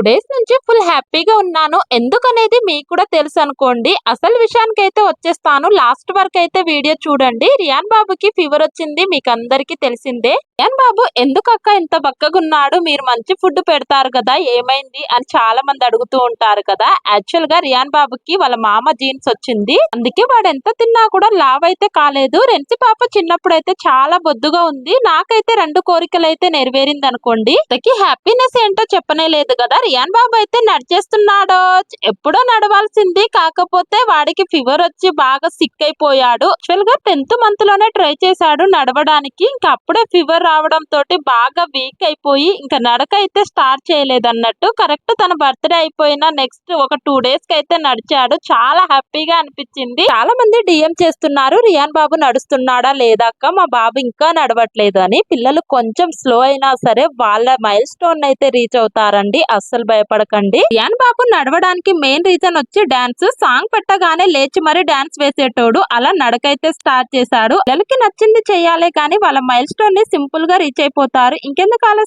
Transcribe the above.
Days నుంచి full హ్యాపీగా ఉన్నాను. ఎందుకనేది మీకు కూడా తెలుసు అనుకోండి. అసలు విషయానికి అయితే వచ్చేస్తాను. లాస్ట్ వరకు అయితే వీడియో చూడండి. రియాన్ బాబుకి ఫీవర్ వచ్చింది. మీకు అందరికీ తెలిసిందే. రియాన్ బాబు ఎందుకు అక్క ఇంత బక్కగున్నాడు? మీరు మంచి ఫుడ్ పెడతారు కదా? ఏమైంది? అని చాలా మంది అడుగుతూ ఉంటారు కదా. యాక్చువల్గా రియాన్ బాబుకి వాళ్ళ మామ జీన్స్ వచ్చింది. అందుకే వాడు ఎంత తిన్నా కూడా లావ్ అయితే కాలేదు. రెన్సి పాప చిన్నప్పుడు అయితే చాలా బొద్దుగా ఉంది. నాకైతే రెండు కోరికలు అయితే నెరవేరింది అనుకోండి హ్యాపీనెస్ ఏంటో చెప్పనే లేదు కదా. రియాన్ బాబు అయితే నడిచేస్తున్నాడో ఎప్పుడో నడవాల్సింది కాకపోతే వాడికి ఫీవర్ వచ్చి బాగా సిక్ అయిపోయాడు. యాక్చువల్గా టెన్త్ మంత్లోనే ట్రై చేశాడు నడవడానికి. ఇంకా అప్పుడే ఫీవర్ రావడం తోటి బాగా వీక్ అయిపోయి ఇంకా నడక అయితే స్టార్ట్ చేయలేదు అన్నట్టు కరెక్ట్ తన బర్త్డే అయిపోయిన నెక్స్ట్ ఒక టూ డేస్కి అయితే నడిచాడు. చాలా హ్యాపీగా అనిపించింది. చాలా మంది డిఎం చేస్తున్నారు రియాన్ బాబు నడుస్తున్నాడా లేదాక మా బాబు ఇంకా నడవట్లేదు అని. పిల్లలు కొంచెం స్లో అయినా సరే వాళ్ళ మైల్ స్టోన్ అయితే రీచ్ అవుతారండి. అస్సలు భయపడ భయపడకండి రియాన్ బాబు నడవడానికి మెయిన్ రీజన్ వచ్చి డాన్స్ సాంగ్ పెట్టగానే లేచి మరి డాన్స్ వేసేటోడు. అలా నడకైతే స్టార్ట్ చేశాడు. పిల్లలకి నచ్చింది చేయాలి కానీ వాళ్ళ మైల్ స్టోన్ని సింపుల్గా రీచ్ అయిపోతారు. ఇంకెందుకు